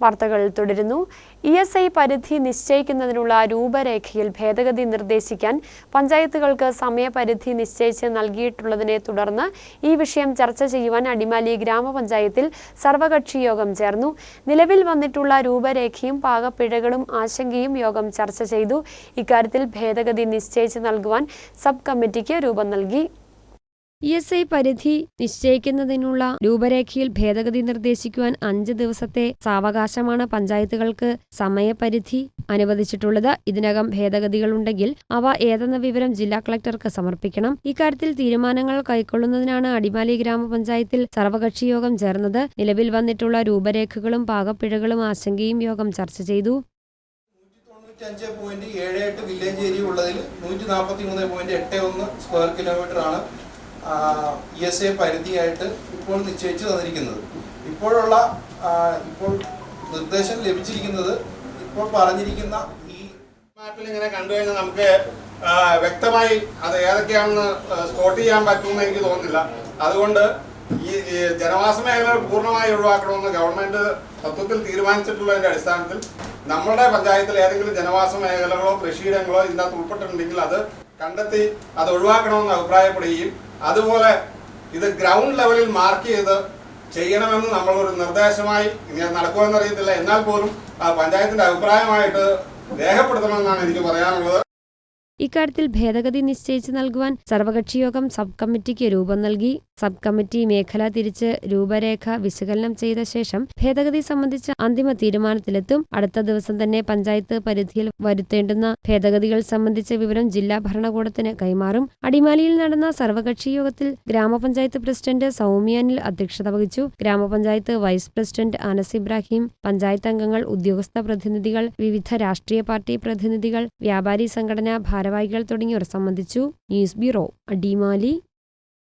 വാർത്തകൾ തുടരുന്നു. E S I പരിധി നിശ്ചയിക്കുന്നതിനുള്ള രൂപരേഖയിൽ ഭേദഗതി നിർദ്ദേശിക്കാൻ പഞ്ചായത്തുകൾക്ക് സമയപരിധി നിശ്ചയിച്ച് നൽകിയിട്ടുള്ളതിനെ തുടർന്ന് ഈ വിഷയം ചർച്ച ചെയ്യുവാൻ അടിമാലി ഗ്രാമപഞ്ചായത്തിൽ സർവകക്ഷി യോഗം ചേർന്നു. നിലവിൽ വന്നിട്ടുള്ള രൂപരേഖയും പാകപ്പിഴകളും ആശങ്കയും യോഗം ചർച്ച ചെയ്തു. ഇക്കാര്യത്തിൽ ഭേദഗതി നിശ്ചയിച്ച് നൽകുവാൻ സബ് കമ്മിറ്റിക്ക് രൂപം നൽകി. ഇ എസ് ഐ പരിധി നിശ്ചയിക്കുന്നതിനുള്ള രൂപരേഖയിൽ ഭേദഗതി നിർദ്ദേശിക്കുവാൻ അഞ്ച് ദിവസത്തെ സാവകാശമാണ് പഞ്ചായത്തുകൾക്ക് സമയപരിധി അനുവദിച്ചിട്ടുള്ളത്. ഇതിനകം ഭേദഗതികളുണ്ടെങ്കിൽ അവ ഏതെന്ന വിവരം ജില്ലാ കളക്ടർക്ക് സമർപ്പിക്കണം. ഇക്കാര്യത്തിൽ തീരുമാനങ്ങൾ കൈക്കൊള്ളുന്നതിനാണ് അടിമാലി ഗ്രാമപഞ്ചായത്തിൽ സർവകക്ഷി യോഗം ചേർന്നത്. നിലവിൽ വന്നിട്ടുള്ള രൂപരേഖകളും പാകപ്പിഴകളും ആശങ്കയും യോഗം ചർച്ച ചെയ്തു. തൊണ്ണൂറ്റഞ്ച് പോയിന്റ് ഏഴ് എട്ട് വില്ലേജ് ഏരിയ ഉള്ളതിൽ നൂറ്റി നാൽപ്പത്തി മൂന്ന് പോയിന്റ് എട്ട് ഒന്ന് സ്ക്വയർ കിലോമീറ്റർ ആണ് ഇ എസ് എ പരിധിയായിട്ട് ഇപ്പോൾ നിശ്ചയിച്ചു തന്നിരിക്കുന്നത്. ഇപ്പോഴുള്ള ഇപ്പോൾ നിർദ്ദേശം ലഭിച്ചിരിക്കുന്നത് ഇപ്പോൾ പറഞ്ഞിരിക്കുന്ന ഈ മാപ്പിൽ ഇങ്ങനെ കണ്ടു കഴിഞ്ഞാൽ നമുക്ക് വ്യക്തമായി അത് ഏതൊക്കെയാണെന്ന് സ്പോട്ട് ചെയ്യാൻ പറ്റുമെന്ന് എനിക്ക് തോന്നുന്നില്ല. അതുകൊണ്ട് ഈ ജനവാസ മേഖലകൾ പൂർണമായി ഒഴിവാക്കണമെന്ന് ഗവൺമെന്റ് തത്വത്തിൽ തീരുമാനിച്ചിട്ടുള്ളതിന്റെ അടിസ്ഥാനത്തിൽ നമ്മുടെ പഞ്ചായത്തിൽ ഏതെങ്കിലും ജനവാസ മേഖലകളോ കൃഷിയിടങ്ങളോ ഇതിനകത്ത് ഉൾപ്പെട്ടിട്ടുണ്ടെങ്കിൽ അത് കണ്ടെത്തി അത് ഒഴിവാക്കണമെന്ന് അഭിപ്രായപ്പെടുകയും അതുപോലെ ഇത് ഗ്രൗണ്ട് ലെവലിൽ മാർക്ക് ചെയ്ത് ചെയ്യണമെന്ന് നമ്മൾ ഒരു നിർദ്ദേശമായി അത് നടക്കുമെന്നറിയത്തില്ല എന്നാൽ പോലും പഞ്ചായത്തിന്റെ അഭിപ്രായമായിട്ട് രേഖപ്പെടുത്തണമെന്നാണ് എനിക്ക് പറയാനുള്ളത്. ഇക്കാര്യത്തിൽ ഭേദഗതി നിശ്ചയിച്ച് നൽകുവാൻ സർവകക്ഷി യോഗം സബ് കമ്മിറ്റിക്ക് രൂപം നൽകി. സബ് കമ്മിറ്റി മേഖല തിരിച്ച് രൂപരേഖ വിശകലനം ചെയ്ത ശേഷം ഭേദഗതി സംബന്ധിച്ച അന്തിമ തീരുമാനത്തിലെത്തും. അടുത്ത ദിവസം തന്നെ പഞ്ചായത്ത് പരിധിയിൽ വരുത്തേണ്ടുന്ന ഭേദഗതികൾ സംബന്ധിച്ച വിവരം ജില്ലാ ഭരണകൂടത്തിന് കൈമാറും. അടിമാലിയിൽ നടന്ന സർവകക്ഷി യോഗത്തിൽ ഗ്രാമപഞ്ചായത്ത് പ്രസിഡന്റ് സൗമ്യാനിൽ അധ്യക്ഷത വഹിച്ചു. ഗ്രാമപഞ്ചായത്ത് വൈസ് പ്രസിഡന്റ് അനസ് ഇബ്രാഹിം പഞ്ചായത്ത് അംഗങ്ങൾ ഉദ്യോഗസ്ഥ പ്രതിനിധികൾ വിവിധ രാഷ്ട്രീയ പാർട്ടി പ്രതിനിധികൾ വ്യാപാരി സംഘടനാ ഭാരവാഹികൾ തുടങ്ങിയവർ സംബന്ധിച്ചു ന്യൂസ് ബ്യൂറോ അടിമാലി